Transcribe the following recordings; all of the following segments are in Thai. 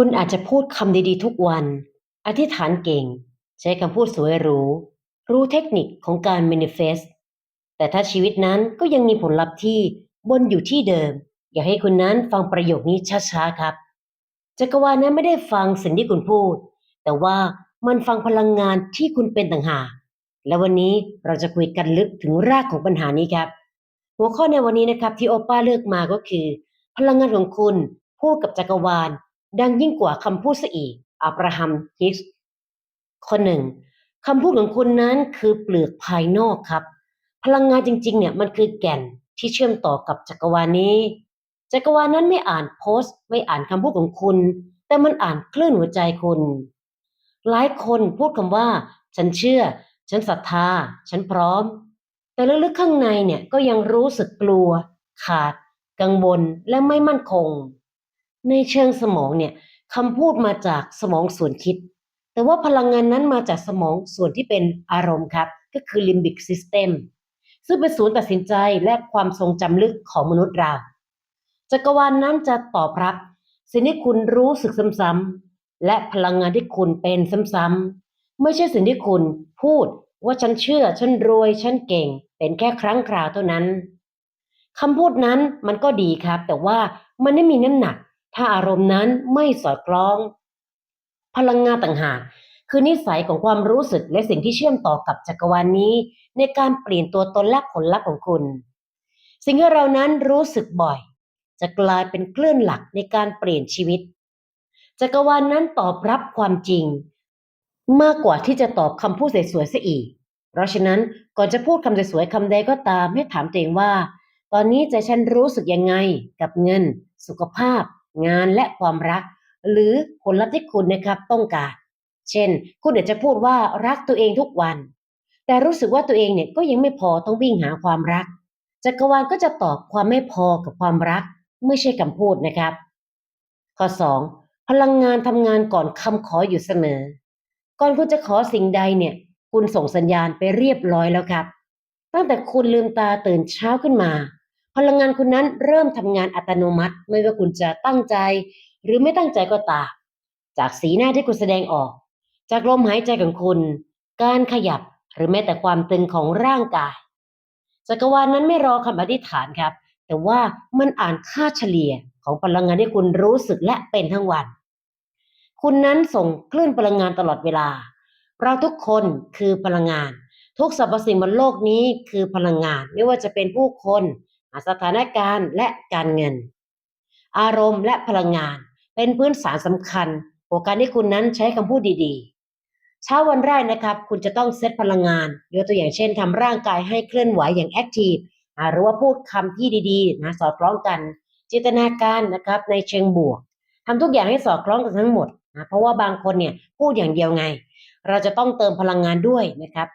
คุณอาจจะพูดคำดีๆทุกวัน อธิษฐานเก่ง ใช้คำพูดสวยหรู รู้เทคนิคของการ manifest แต่ถ้าชีวิตนั้นก็ยังมีผลลัพธ์ที่วนอยู่ที่เดิม อยากให้คุณนั้นฟังประโยคนี้ช้าๆครับ จักรวาลนั้นไม่ได้ฟังสิ่งที่คุณพูด แต่ว่ามันฟังพลังงานที่คุณเป็นต่างหาก และวันนี้เราจะคุยกันลึกถึงรากของปัญหานี้ครับ หัวข้อในวันนี้นะครับที่โอป้าเลือกมาก็คือ พลังงานของคุณพูดกับจักรวาล ดังยิ่งกว่าคำพูดซะอีกอับราฮัมฮิกส์ข้อหนึ่งคำพูดของคุณนั้นคือเปลือกภายนอกครับ พลังงานจริง ๆ เนี่ยมันคือแก่นที่เชื่อมต่อกับจักรวาลนี้ จักรวาลนั้นไม่อ่านโพสต์ ไม่อ่านคำพูดของคุณ แต่มันอ่านคลื่นหัวใจคุณ หลายคนพูดคำว่า ฉันเชื่อ ฉันศรัทธา ฉันพร้อม แต่ลึกๆข้างในเนี่ยก็ยังรู้สึกกลัว ขาด กังวลและไม่มั่นคง ในเชิงสมองเนี่ยคำพูดมาจากสมองส่วนคิด แต่ว่าพลังงานนั้นมาจากสมองส่วนที่เป็นอารมณ์ครับ ก็คือ limbic system ซึ่งเป็นศูนย์ตัดสินใจและความทรงจำลึกของมนุษย์เรา จักรวาลนนั้นจะตอบรับ สิ่งที่คุณรู้สึกซ้ำๆและพลังงานที่คุณเป็นซ้ำๆไม่ใช่สิ่งที่คุณพูดว่าฉันเชื่อ ฉันรวย ฉันเก่ง เป็นแค่ครั้งคราวเท่านั้นคำพูดนั้นมันก็ดีครับ แต่ว่ามันไม่มีน้ำหนัก ถ้าอารมณ์นั้นไม่สอดคล้อง พลังงานต่างหากคือนิสัยของความรู้สึกและสิ่งที่เชื่อมต่อกับจักรวาลนนี้ ในการเปลี่ยนตัวตนและผลลัพธ์ของคุณ สิ่งที่เรานั้นรู้สึกบ่อย จะกลายเป็นคลื่นหลักในการเปลี่ยนชีวิต จักรวาลนนั้นตอบรับความจริง มากกว่าที่จะตอบคำพูดสวยๆซะอีก เพราะฉะนั้นก่อนจะพูดคำสวยๆคำใดก็ตามให้ถามตัวเองว่า ตอนนี้ใจฉันรู้สึกยังไงกับเงิน สุขภาพ งานและความรัก หรือผลลัพธ์ที่คุณนะครับต้องการ เช่น คุณอาจจะพูดว่ารักตัวเองทุกวัน แต่รู้สึกว่าตัวเองเนี่ยก็ยังไม่พอต้องวิ่งหาความรัก จักรวาลก็จะตอบความไม่พอกับความรัก ไม่ใช่คำพูดนะครับ ข้อ 2. พลังงานทำงานก่อนคำขออยู่เสมอ ก่อนคุณจะขอสิ่งใดเนี่ย คุณส่งสัญญาณไปเรียบร้อยแล้วครับ ตั้งแต่คุณลืมตาตื่นเช้าขึ้นมา พลังงานคุณนั้นเริ่มทำงานอัตโนมัติ ไม่ว่าคุณจะตั้งใจ หรือไม่ตั้งใจก็ตาม จากสีหน้าที่คุณแสดงออก จากลมหายใจของคุณ การขยับหรือแม้แต่ความตึงของร่างกายจักรวาลนั้นไม่รอคำอธิษฐานครับ แต่ว่ามันอ่านค่าเฉลี่ยของพลังงานที่คุณรู้สึกและเป็นทั้งวัน คุณนั้นส่งคลื่นพลังงานตลอดเวลา เราทุกคนคือพลังงาน ทุกสรรพสิ่งบนโลกนี้คือพลังงาน ไม่ว่าจะเป็นผู้คน สถานการณ์และการเงิน อารมณ์และพลังงาน เป็นพื้นฐานสำคัญของการที่คุณนั้นใช้คำพูดดีๆ เช้าวันแรกนะครับ คุณจะต้องเซตพลังงานยกตัวอย่างเช่นทำร่างกายให้เคลื่อนไหวอย่างแอคทีฟหรือว่าพูดคำที่ดีๆนะสอดคล้องกัน จินตนาการนะครับในเชิงบวกทำทุกอย่างให้สอดคล้องกันทั้งหมดนะเพราะว่าบางคนเนี่ยพูดอย่างเดียวไง เราจะต้องเติมพลังงานด้วยนะครับ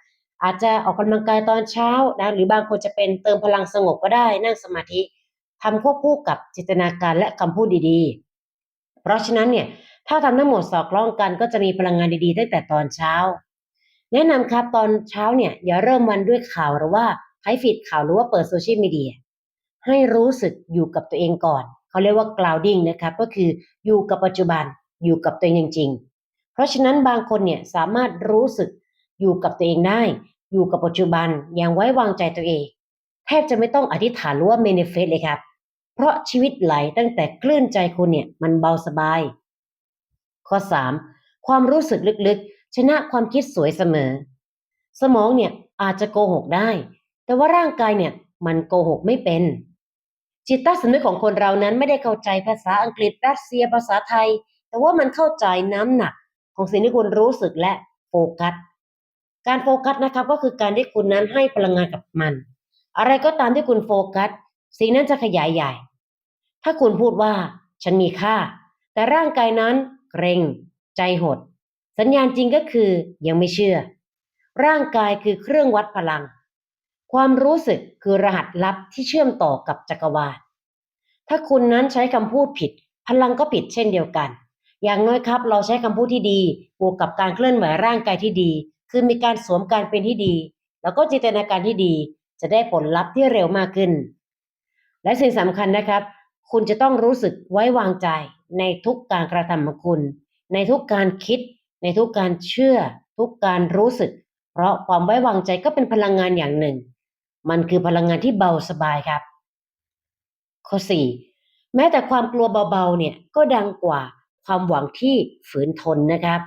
อาจจะออกกำลังกายตอนเช้านะหรือบางคนจะเป็นเติมพลังสงบก็ได้นั่งสมาธิทำควบคู่กับจินตนาการและคำพูดดีๆ เพราะฉะนั้นเนี่ยถ้าทำทั้งหมดสอดคล้องกันก็จะมีพลังงานดีๆตั้งแต่ตอนเช้า แนะนำครับตอนเช้าเนี่ยอย่าเริ่มวันด้วยข่าวหรือว่าไฮฟีดข่าวหรือว่าเปิดโซเชียลมีเดียให้รู้สึกอยู่กับตัวเองก่อน เขาเรียกว่า grounding นะครับก็คืออยู่กับปัจจุบันอยู่กับตัวเองจริงๆเพราะฉะนั้นบางคนเนี่ยสามารถรู้สึกอยู่กับตัวเองได้ อยู่กับปัจจุบันอย่างไว้วางใจตัวเอง แทบจะไม่ต้องอธิษฐานหรือว่า manifest เลยครับ เพราะชีวิตไหลตั้งแต่คลื่นใจคุณเนี่ยมันเบาสบาย ข้อ 3. ความรู้สึกลึกๆ ชนะความคิดสวยเสมอ สมองเนี่ยอาจจะโกหกได้ แต่ว่าร่างกายเนี่ยมันโกหกไม่เป็น จิตใต้สำนึกของคนเรานั้นไม่ได้เข้าใจภาษาอังกฤษรัสเซียภาษาไทย แต่ว่ามันเข้าใจน้ำหนักของสิ่งที่คุณรู้สึกและโฟกัส การโฟกัสนะครับก็คือการที่คุณนั้นให้พลังงานกับมัน อะไรก็ตามที่คุณโฟกัสสิ่งนั้นจะขยายใหญ่ ถ้าคุณพูดว่าฉันมีค่า แต่ร่างกายนั้นเกรงใจหด สัญญาณจริงก็คือยังไม่เชื่อ ร่างกายคือเครื่องวัดพลัง ความรู้สึกคือรหัสลับที่เชื่อมต่อกับจักรวาล ถ้าคุณนั้นใช้คำพูดผิด พลังก็ผิดเช่นเดียวกัน อย่างน้อยครับ เราใช้คำพูดที่ดีบวกกับการเคลื่อนไหวร่างกายที่ดี คือมีการสวมการเป็นที่ดี แล้วก็จินตนาการที่ดี จะได้ผลลัพธ์ที่เร็วมากขึ้น และสิ่งสำคัญนะครับ คุณจะต้องรู้สึกไว้วางใจในทุกการกระทำของคุณ ในทุกการคิด ในทุกการเชื่อ ทุกการรู้สึก เพราะความไว้วางใจก็เป็นพลังงานอย่างหนึ่ง มันคือพลังงานที่เบาสบายครับ ข้อ 4 แม้แต่ความกลัวเบาๆเนี่ยก็ดังกว่าความหวังที่ฝืนทนนะครับ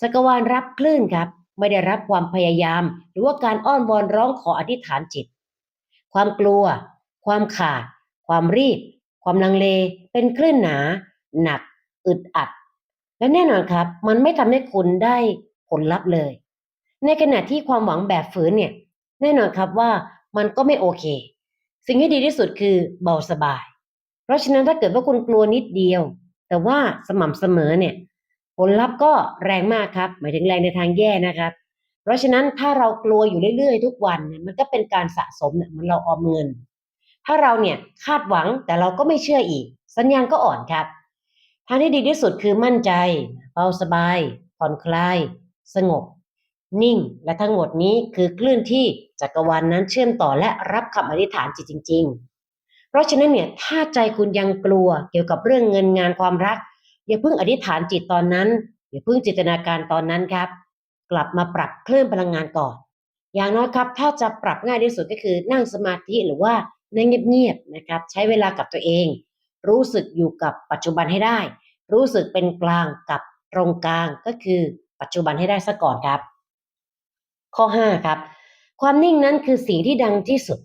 จักรวาลรับคลื่นครับ ไม่ได้รับความพยายาม หรือว่าการอ้อนวอนร้องขออธิษฐานจิต ความกลัว ความขาด ความรีบ ความลังเล เป็นคลื่นหนา หนัก อึดอัด และแน่นอนครับ มันไม่ทำให้คุณได้ผลลัพธ์เลย ในขณะที่ความหวังแบบฝืนเนี่ย แน่นอนครับว่ามันก็ไม่โอเค สิ่งที่ดีที่สุดคือเบาสบาย เพราะฉะนั้นถ้าเกิดว่าคุณกลัวนิดเดียว แต่ว่าสม่ำเสมอเนี่ย ผลลัพธ์ก็แรงมากครับ หมายถึงแรงในทางแย่นะครับ เพราะฉะนั้นถ้าเรากลัวอยู่เรื่อยๆ ทุกวันเนี่ยมันก็เป็นการสะสมเนี่ยมันเราออมเงิน ถ้าเราเนี่ยคาดหวังแต่เราก็ไม่เชื่ออีก สัญญาณก็อ่อนครับทางที่ดีที่สุดคือมั่นใจเบาสบาย ผ่อนคลาย สงบ นิ่ง และทั้งหมดนี้คือคลื่นที่จักรวาลนนั้นเชื่อมต่อและรับคำอธิษฐานจิตจริง ๆ เพราะฉะนั้นเนี่ยถ้าใจคุณยังกลัวเกี่ยวกับเรื่องเงินงานความรัก อย่าเพิ่งอธิษฐานจิตตอนนั้นอย่าเพิ่งจินตนาการตอนนั้นครับ กลับมาปรับคลื่นพลังงานก่อน อย่างน้อยครับ ถ้าจะปรับง่ายที่สุดก็คือนั่งสมาธิหรือว่านั่งเงียบๆนะครับ ใช้เวลากับตัวเอง รู้สึกอยู่กับปัจจุบันให้ได้ รู้สึกเป็นกลางกับตรงกลางก็คือปัจจุบันให้ได้ซะก่อนครับ ข้อ 5 ครับ ความนิ่งนั้นคือสิ่งที่ดังที่สุด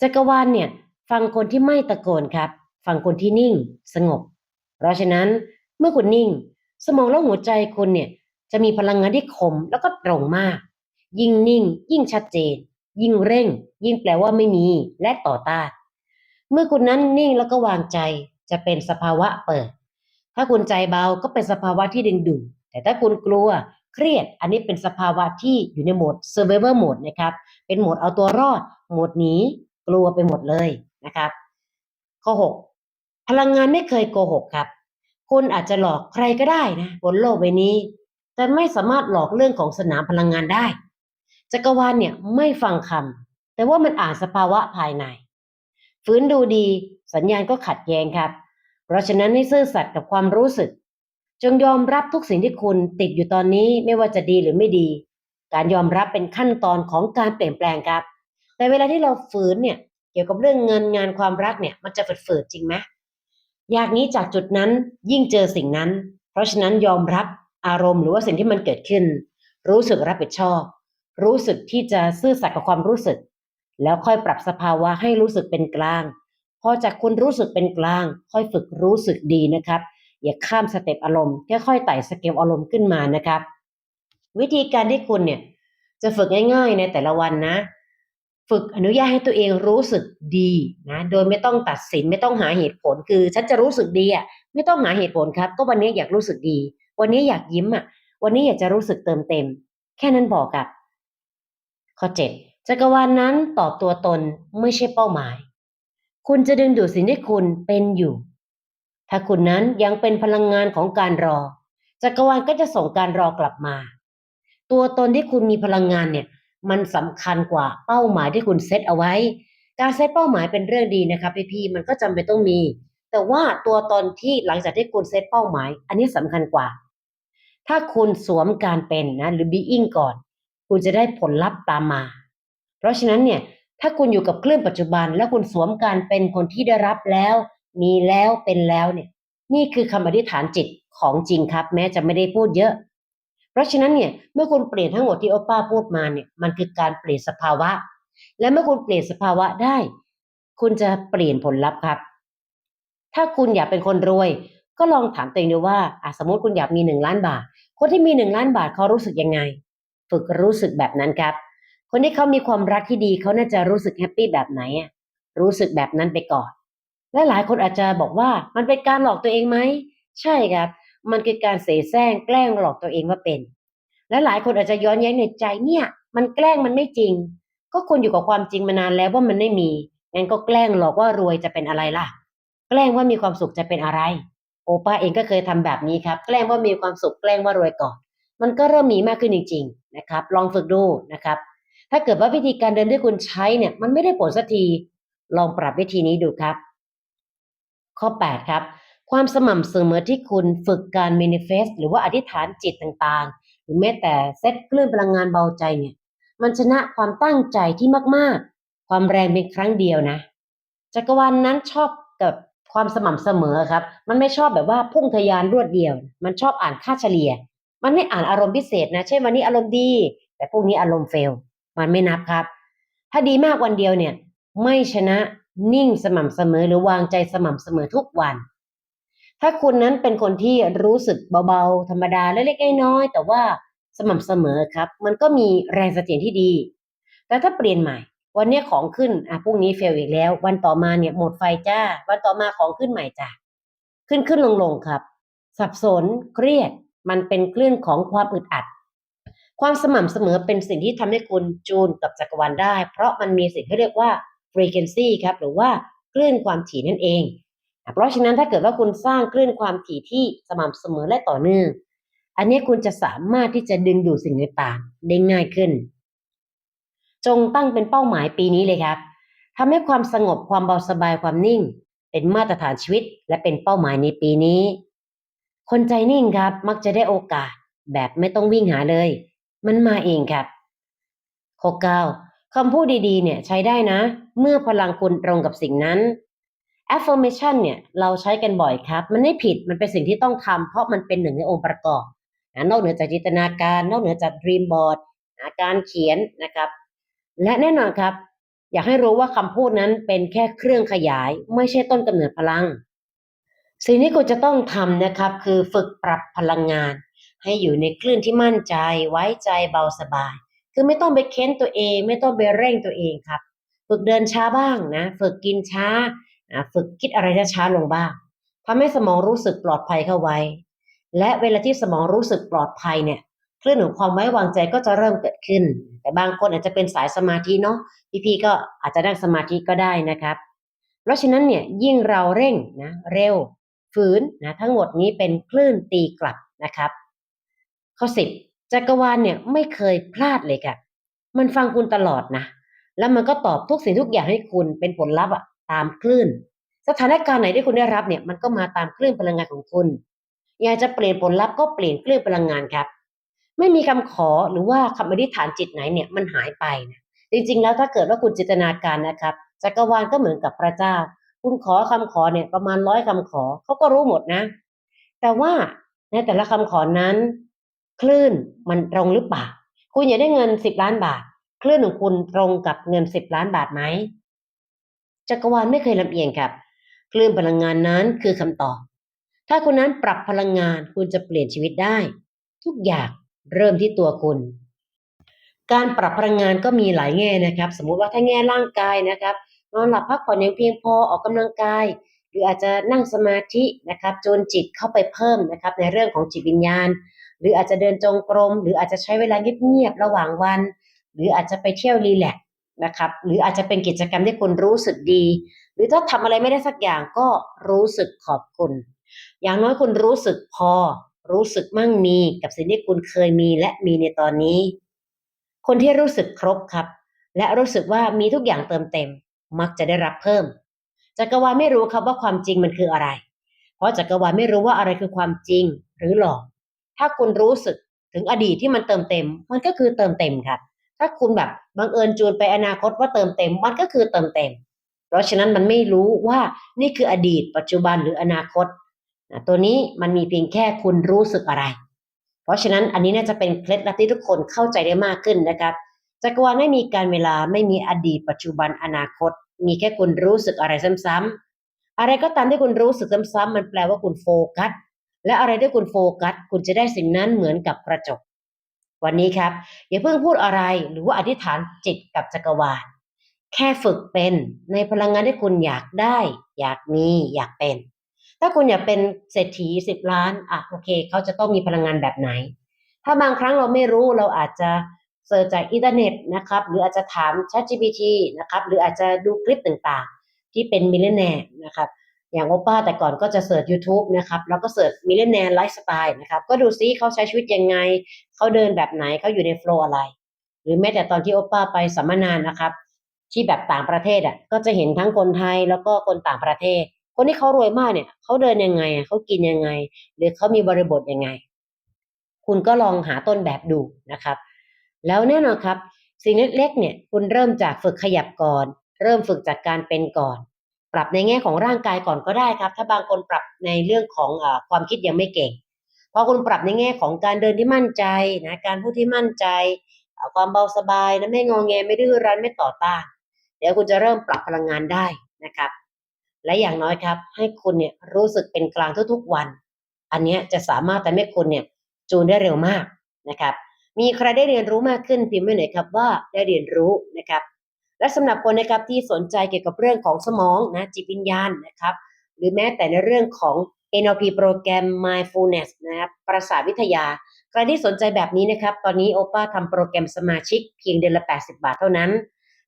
จักรวาลเนี่ย ฟังคนที่ไม่ตะโกนครับ ฟังคนที่นิ่ง สงบ เพราะฉะนั้นเมื่อคุณนิ่ง สมองและหัวใจคุณเนี่ยจะมีพลังงานที่คมแล้วก็ตรงมาก ยิ่งนิ่ง ยิ่งชัดเจน ยิ่งเร่ง ยิ่งแปลว่าไม่มีและต่อต้านเมื่อคุณนั้นนิ่งแล้วก็วางใจจะเป็นสภาวะเปิด ถ้าคุณใจเบาก็เป็นสภาวะที่ดึงดูดแต่ถ้าคุณกลัวเครียด อันนี้เป็นสภาวะที่อยู่ในโหมด survival mode นะครับ เป็นโหมดเอาตัวรอด โหมดหนีกลัวไปหมดเลยนะครับ ข้อ 6 พลังงานไม่เคยโกหกครับ คุณอาจจะหลอกใครก็ได้นะบนโลกใบนี้ แต่ไม่สามารถหลอกเรื่องของสนามพลังงานได้ จักรวาลเนี่ยไม่ฟังคำแต่ว่ามันอ่านสภาวะภายใน ฟื้นดูดีสัญญาณก็ขัดแย้งครับ เพราะฉะนั้นให้ซื่อสัตย์กับความรู้สึก จงยอมรับทุกสิ่งที่คุณติดอยู่ตอนนี้ไม่ว่าจะดีหรือไม่ดี การยอมรับเป็นขั้นตอนของการเปลี่ยนแปลงครับ แต่เวลาที่เราฝืนเนี่ยเกี่ยวกับเรื่องเงินงานความรักเนี่ยมันจะฝืดๆจริงไหม อยากนี้จากจุดนั้นยิ่งเจอสิ่งนั้น เพราะฉะนั้นยอมรับอารมณ์หรือว่าสิ่งที่มันเกิดขึ้น รู้สึกรับผิดชอบ รู้สึกที่จะซื่อสัตย์กับความรู้สึก แล้วค่อยปรับสภาวะให้รู้สึกเป็นกลาง พอจากคุณรู้สึกเป็นกลาง ค่อยฝึกรู้สึกดีนะครับ อย่าข้ามสเต็ปอารมณ์ค่อยๆไต่สเกลอารมณ์ขึ้นมานะครับ วิธีการที่คุณเนี่ยจะฝึกง่าย ๆ ในแต่ละวันนะ ฝึกอนุญาตให้ตัวเองรู้สึกดีนะโดยไม่ต้องตัดสินไม่ต้องหาเหตุผลคือ ฉันจะรู้สึกดีอะไม่ต้องหาเหตุผลครับ ก็วันนี้อยากรู้สึกดี วันนี้อยากยิ้มอะ วันนี้อยากจะรู้สึกเติมเต็ม แค่นั้นบอกกับ ข้อ7จักรวาลนนั้นตอบตัวตนไม่ใช่เป้าหมาย คุณจะดึงดูดสิ่งที่คุณเป็นอยู่ ถ้าคุณนั้นยังเป็นพลังงานของการรอจักรวาลก็จะส่งการรอกลับมา ตัวตนที่คุณมีพลังงานเนี่ย มันสำคัญกว่าเป้าหมายที่คุณเซตเอาไว้ การเซตเป้าหมายเป็นเรื่องดีนะครับพี่มันก็จำเป็นต้องมี แต่ว่าตัวตนที่หลังจากที่คุณเซตเป้าหมาย อันนี้สำคัญกว่า ถ้าคุณสวมการเป็นนะหรือ being ก่อน คุณจะได้ผลลัพธ์ตามมา เพราะฉะนั้นเนี่ยถ้าคุณอยู่กับคลื่นปัจจุบัน แล้วคุณสวมการเป็นคนที่ได้รับแล้ว มีแล้วเป็นแล้วเนี่ย นี่คือคำอธิษฐานจิตของจริงครับ แม้จะไม่ได้พูดเยอะ ราะฉะนั้นเนี่ยเมื่อคุณเปลี่ยนทั้งหมดที่โอป้าพูดมาเนี่ยมันคือการเปลี่ยนสภาวะ และเมื่อคุณเปลี่ยนสภาวะได้ คุณจะเปลี่ยนผลลัพธ์ครับ ถ้าคุณอยากเป็นคนรวย ก็ลองถามตัวเองดูว่าอสมมติคุณอยากมีหนึ่งล้านบาท คนที่มีหนึ่งล้านบาทเขารู้สึกยังไง ฝึกรู้สึกแบบนั้นครับ คนที่เขามีความรักที่ดีเขาน่าจะรู้สึกแฮปปี้แบบไหนอะรู้สึกแบบนั้นไปก่อนและหลายคนอาจจะบอกว่ามันเป็นการหลอกตัวเองไหม ใช่ครับ มันคือการเสแสร้งแกล้งหลอกตัวเองว่าเป็น และหลายคนอาจจะย้อนแย้งในใจเนี่ย มันแกล้งมันไม่จริง ก็คุณอยู่กับความจริงมานานแล้วว่ามันไม่มีงั้นก็แกล้งหลอกว่ารวยจะเป็นอะไรล่ะ แกล้งว่ามีความสุขจะเป็นอะไร โอป้าเองก็เคยทำแบบนี้ครับ แกล้งว่ามีความสุขแกล้งว่ารวยก่อน มันก็เริ่มมีมากขึ้นจริง ๆ นะครับ ลองฝึกดูนะครับ ถ้าเกิดว่าวิธีการเดินที่คุณใช้เนี่ย มันไม่ได้ผลสักทีลองปรับวิธีนี้ดูครับ ข้อ 8 ครับ ความสม่ำเสมอที่คุณฝึกการ manifest หรือว่าอธิษฐานจิตต่างๆ หรือแม้แต่เซตคลื่นพลังงานเบาใจเนี่ย มันชนะความตั้งใจที่มากๆ ความแรงเป็นครั้งเดียวนะ จักรวาลนนั้นชอบกับความสม่ำเสมอครับ มันไม่ชอบแบบว่าพุ่งทะยานรวดเดียว มันชอบอ่านค่าเฉลี่ย มันไม่อ่านอารมณ์พิเศษนะเช่นวันนี้อารมณ์ดี แต่พรุ่งนี้อารมณ์เฟล มันไม่นับครับ ถ้าดีมากวันเดียวเนี่ย ไม่ชนะนิ่งสม่ำเสมอหรือวางใจสม่ำเสมอทุกวัน ถ้าคุณนั้นเป็นคนที่รู้สึกเบาๆ ธรรมดาเล็กๆน้อยๆแต่ว่าสม่ำเสมอครับ มันก็มีแรงเสถียรที่ดี แต่ถ้าเปลี่ยนใหม่ วันนี้ของขึ้นอะพรุ่งนี้เฟลอีกแล้ว วันต่อมาเนี่ยหมดไฟจ้า วันต่อมาของขึ้นใหม่จ้าขึ้นขึ้นลงลงครับ สับสนเครียด มันเป็นคลื่นของความอึดอัด ความสม่ำเสมอเป็นสิ่งที่ทำให้คุณจูนกับจักรวาลได้ เพราะมันมีสิ่งที่เรียกว่า frequency ครับ หรือว่าคลื่นความถี่นั่นเอง เพราะฉะนั้นถ้าเกิดว่าคุณสร้างคลื่นความถี่ที่สม่ำเสมอและต่อเนื่อง อันนี้คุณจะสามารถที่จะดึงดูดสิ่งต่างๆได้ง่ายขึ้น จงตั้งเป็นเป้าหมายปีนี้เลยครับทำให้ความสงบความเบาสบายความนิ่ง เป็นมาตรฐานชีวิต และเป็นเป้าหมายในปีนี้ คนใจนิ่งครับ มักจะได้โอกาส แบบไม่ต้องวิ่งหาเลย มันมาเองครับข้อเก้าคำพูดดีๆ เนี่ยใช้ได้นะ เมื่อพลังคุณตรงกับสิ่งนั้น affirmation เนี่ยเราใช้กันบ่อยครับ มันไม่ผิดมันเป็นสิ่งที่ต้องทำเพราะมันเป็นหนึ่งในองค์ประกอบนะนอกเหนือจากจินตนาการ นอกเหนือจาก dream board นะการเขียนนะครับ และแน่นอนครับ อยากให้รู้ว่าคำพูดนั้นเป็นแค่เครื่องขยาย ไม่ใช่ต้นกำเนิดพลัง สิ่งที่คุณจะต้องทำนะครับ คือฝึกปรับพลังงาน ให้อยู่ในคลื่นที่มั่นใจ ไว้ใจเบาสบาย คือไม่ต้องไปเค้นตัวเอง ไม่ต้องไปเร่งตัวเองครับ ฝึกเดินช้าบ้างนะ ฝึกกินช้า ฝึกคิดอะไรช้าลงบ้างทำให้สมองรู้สึกปลอดภัยเข้าไว้ และเวลาที่สมองรู้สึกปลอดภัยเนี่ยคลื่นของความไว้วางใจก็จะเริ่มเกิดขึ้น แต่บางคนอาจจะเป็นสายสมาธิเนาะพี่ๆก็อาจจะนั่งสมาธิก็ได้นะครับ เพราะฉะนั้นเนี่ยยิ่งเราเร่งนะเร็วฝืนนะทั้งหมดนี้เป็นคลื่นตีกลับนะครับ ข้อสิบจักรวาลเนี่ยไม่เคยพลาดเลยค่ะ มันฟังคุณตลอดนะ แล้วมันก็ตอบทุกสิ่งทุกอย่างให้คุณเป็นผลลัพธ์อะ ตามคลื่น สถานการณ์ไหนที่คุณได้รับเนี่ยมันก็มาตามคลื่นพลังงานของคุณ อยากจะเปลี่ยนผลลัพธ์ก็เปลี่ยนคลื่นพลังงานครับ ไม่มีคำขอหรือว่าคำอธิษฐานจิตไหนเนี่ยมันหายไปนะจริงๆ แล้วถ้าเกิดว่าคุณจินตนาการนะครับจักรวาลก็เหมือนกับพระเจ้า คุณขอคำขอเนี่ยประมาณร้อยคำขอเขาก็รู้หมดนะ แต่ว่าในแต่ละคำขอนั้น คลื่นมันตรงหรือเปล่าคุณอยากได้เงินสิบล้านบาท คลื่นของคุณตรงกับเงินสิบล้านบาทไหม จักรวาลไม่เคยลำเอียงครับ คลื่นพลังงานนั้นคือคำตอบ ถ้าคุณนั้นปรับพลังงานคุณจะเปลี่ยนชีวิตได้ ทุกอย่างเริ่มที่ตัวคุณ การปรับพลังงานก็มีหลายแง่นะครับ สมมุติว่าถ้าแง่ร่างกายนะครับนอนหลับพักผ่อนอย่างเพียงพอออกกำลังกาย หรืออาจจะนั่งสมาธินะครับจนจิตเข้าไปเพิ่มนะครับ ในเรื่องของจิตวิญญาณ หรืออาจจะเดินจงกรม หรืออาจจะใช้เวลาเงียบๆระหว่างวัน หรืออาจจะไปเที่ยวรีแลก นะครับหรืออาจจะเป็นกิจกรรมที่คุณรู้สึกดี หรือถ้าทำอะไรไม่ได้สักอย่างก็รู้สึกขอบคุณ อย่างน้อยคุณรู้สึกพอ รู้สึกมั่งมีกับสิ่งที่คุณเคยมีและมีในตอนนี้ คนที่รู้สึกครบครับ และรู้สึกว่ามีทุกอย่างเติมเต็ม มักจะได้รับเพิ่มจักรวาลไม่รู้ครับว่าความจริงมันคืออะไร เพราะจักรวาลไม่รู้ว่าอะไรคือความจริงหรือหลอกถ้าคุณรู้สึกถึงอดีตที่มันเติมเต็ม มันก็คือเติมเต็มครับ ถ้าคุณแบบบังเอิญจูนไปอนาคตว่าเติมเต็มมันก็คือเติมเต็ม เพราะฉะนั้นมันไม่รู้ว่านี่คืออดีต ปัจจุบันหรืออนาคตนะตัวนี้มันมีเพียงแค่คุณรู้สึกอะไร เพราะฉะนั้นอันนี้น่าจะเป็นเคล็ดลับที่ทุกคนเข้าใจได้มากขึ้นนะครับจักรวาลไม่มีการเวลาไม่มีอดีต ปัจจุบันอนาคต มีแค่คุณรู้สึกอะไรซ้ำๆอะไรก็ตามที่คุณรู้สึกซ้ำๆมันแปลว่าคุณโฟกัสและอะไรที่คุณโฟกัส คุณจะได้สิ่งนั้นเหมือนกับกระจก วันนี้ครับ อย่าเพิ่งพูดอะไรหรือว่าอธิษฐานจิตกับจักรวาล แค่ฝึกเป็นในพลังงานที่คุณอยากได้ อยากมีอยากเป็น ถ้าคุณอยากเป็นเศรษฐีสิบล้านอะโอเค เขาจะต้องมีพลังงานแบบไหน ถ้าบางครั้งเราไม่รู้เราอาจจะเสิร์ชจากอินเทอร์เน็ตนะครับหรืออาจจะถาม ChatGPT นะครับหรืออาจจะดูคลิปต่างๆ ที่เป็นมิลเลนเนียนะครับ อย่างโอป้าแต่ก่อนก็จะเสิร์ช YouTube นะครับแล้วก็เสิร์ชมิเลเนียไลฟ์สไตล์นะครับก็ดูซิเขาใช้ชีวิตยังไง เขาเดินแบบไหนเขาอยู่ในโฟล์อะไร หรือแม้แต่ตอนที่โอป้าไปสัมมนานนะครับที่แบบต่างประเทศอะก็จะเห็นทั้งคนไทยแล้วก็คนต่างประเทศ คนที่เขารวยมากเนี่ยเขาเดินยังไงเขากินยังไง หรือเขามีบริบทยังไง คุณก็ลองหาต้นแบบดูนะครับ แล้วแน่นอนครับ สิ่งเล็กๆเนี่ยคุณเริ่มจากฝึกขยับก่อน เริ่มฝึกจากการเป็นก่อน ปรับในแง่ของร่างกายก่อนก็ได้ครับ ถ้าบางคนปรับในเรื่องของอความคิดยังไม่เก่งพอคุณปรับในแง่ของการเดินที่มั่นใจนะการพูดที่มั่นใจความเบาสบายนะไม่งอแงไม่ดื้อรั้นไม่ต่อต้านเดี๋ยวคุณจะเริ่มปรับพลังงานได้นะครับ และอย่างน้อยครับ ให้คุณเนี่ยรู้สึกเป็นกลางทุกๆวัน อันนี้จะสามารถทำให้คุณเนี่ยจูนได้เร็วมากนะครับ มีใครได้เรียนรู้มากขึ้นพิมพ์ไว้หน่อยครับว่าได้เรียนรู้นะครับ และสำหรับคนนะครับที่สนใจเกี่ยวกับเรื่องของสมองนะจิตวิญญาณนะครับ หรือแม้แต่ในเรื่องของ NLP โปรแกรม Mindfulness นะครับประสาทวิทยา ใครที่สนใจแบบนี้นะครับ ตอนนี้โอป้าทำโปรแกรมสมาชิกเพียงเดือนละ 80 บาทเท่านั้น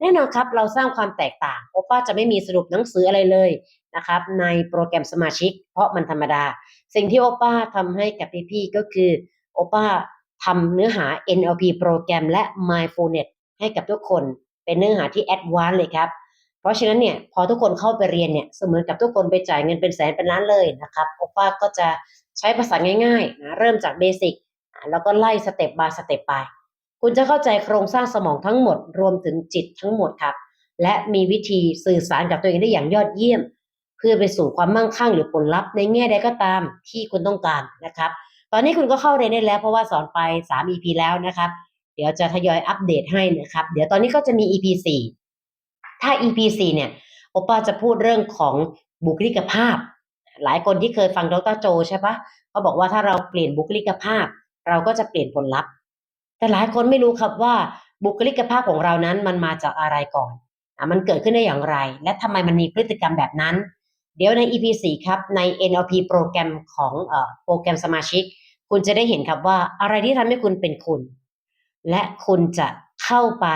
แน่นอนครับ เราสร้างความแตกต่าง โอป้าจะไม่มีสรุปหนังสืออะไรเลยนะครับ ในโปรแกรมสมาชิก เพราะมันธรรมดา สิ่งที่โอป้าทำให้กับพี่ๆก็คือโอป้าทำเนื้อหา NLP โปรแกรมและ Mindfulness ให้กับทุกคน เป็นเนื้อหาที่แอดวานซ์เลยครับ เพราะฉะนั้นเนี่ยพอทุกคนเข้าไปเรียนเนี่ยเสมือนกับทุกคนไปจ่ายเงินเป็นแสนเป็นล้านเลยนะครับโอป้าก็จะใช้ภาษาง่ายๆนะเริ่มจากเบสิกอ่าแล้วก็ไล่สเต็ปบายสเต็ปไปคุณจะเข้าใจโครงสร้างสมองทั้งหมดรวมถึงจิตทั้งหมดครับ และมีวิธีสื่อสารกับตัวเองได้อย่างยอดเยี่ยม เพื่อไปสู่ความมั่งคั่งหรือผลลัพธ์ในแง่ใดก็ตามที่คุณต้องการนะครับ ตอนนี้คุณก็เข้าเรียนได้แล้วเพราะว่าสอนไป 3 EP แล้วนะครับ เดี๋ยวจะทยอยอัปเดตให้นะครับ เดี๋ยวตอนนี้ก็จะมี EP 4ถ้า EP 4เนี่ยโอป้าจะพูดเรื่องของบุคลิกภาพ หลายคนที่เคยฟังดรโจใช่ปะเขาบอกว่าถ้าเราเปลี่ยนบุคลิกภาพ เราก็จะเปลี่ยนผลลัพธ์ แต่หลายคนไม่รู้ครับว่าบุคลิกภาพของเรานั้นมันมาจากอะไรก่อนอะมันเกิดขึ้นได้อย่างไร และทำไมมันมีพฤติกรรมแบบนั้น เดี๋ยวใน EP 4ครับใน NLP โปรแกรมของเอ่อโปรแกรมสมาชิก คุณจะได้เห็นครับว่าอะไรที่ทำให้คุณเป็นคุณ และคุณจะเข้าไป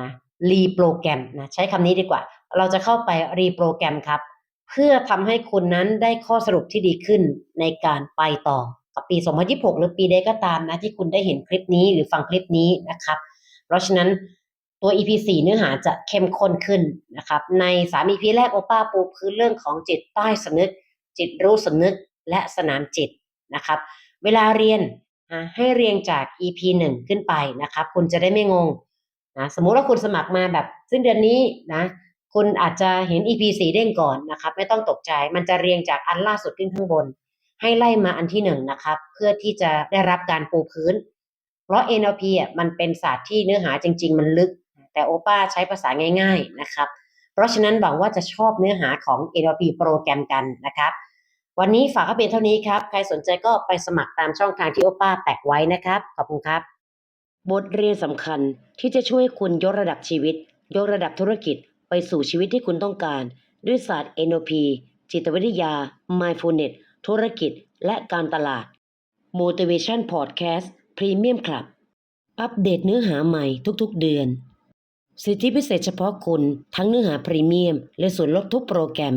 นะรีโปรแกรมนะใช้คำนี้ดีกว่า เราจะเข้าไปรีโปรแกรมครับ เพื่อทำให้คุณนั้นได้ข้อสรุปที่ดีขึ้นในการไปต่อกับปี 2026 หรือปีใดก็ตามนะที่คุณได้เห็นคลิปนี้หรือฟังคลิปนี้นะครับ เพราะฉะนั้นตัว EP 4 เนื้อหาจะเข้มข้นขึ้นนะครับ ใน 3 EP แรกโอป้าปูพื้นเรื่องของจิตใต้สำนึก จิตรู้สำนึกและสนามจิตนะครับ เวลาเรียน อะให้เรียงจาก EP 1 ขึ้นไปนะครับ คุณจะได้ไม่งงนะสมมุติว่าคุณสมัครมาแบบสิ้นเดือนนี้นะ คุณอาจจะเห็น EP 4 เด้งก่อนนะครับ ไม่ต้องตกใจมันจะเรียงจากอันล่าสุดขึ้นข้างบน ให้ไล่มาอันที่หนึ่งนะครับ เพื่อที่จะได้รับการปูพื้น เพราะ NLP อะมันเป็นศาสตร์ที่เนื้อหาจริง ๆ มันลึก แต่โอป้าใช้ภาษาง่าย ๆนะครับ เพราะฉะนั้นหวังว่าจะชอบเนื้อหาของ NLP โปรแกรมกันนะครับ วันนี้ฝากให้เป็นเท่านี้ครับ ใครสนใจก็ไปสมัครตามช่องทางที่โอป้าแปะไว้นะครับ ขอบคุณครับ บทเรียนสำคัญที่จะช่วยคุณยกระดับชีวิต ยกระดับธุรกิจ ไปสู่ชีวิตที่คุณต้องการ ด้วยศาสตร์ NLP จิตวิทยา Mindfulness ธุรกิจ และการตลาด Motivation Podcast Premium Club อัปเดตเนื้อหาใหม่ทุกๆ เดือน สิทธิพิเศษเฉพาะคุณทั้งเนื้อหาพรีเมียม และส่วนลดทุกโปรแกรม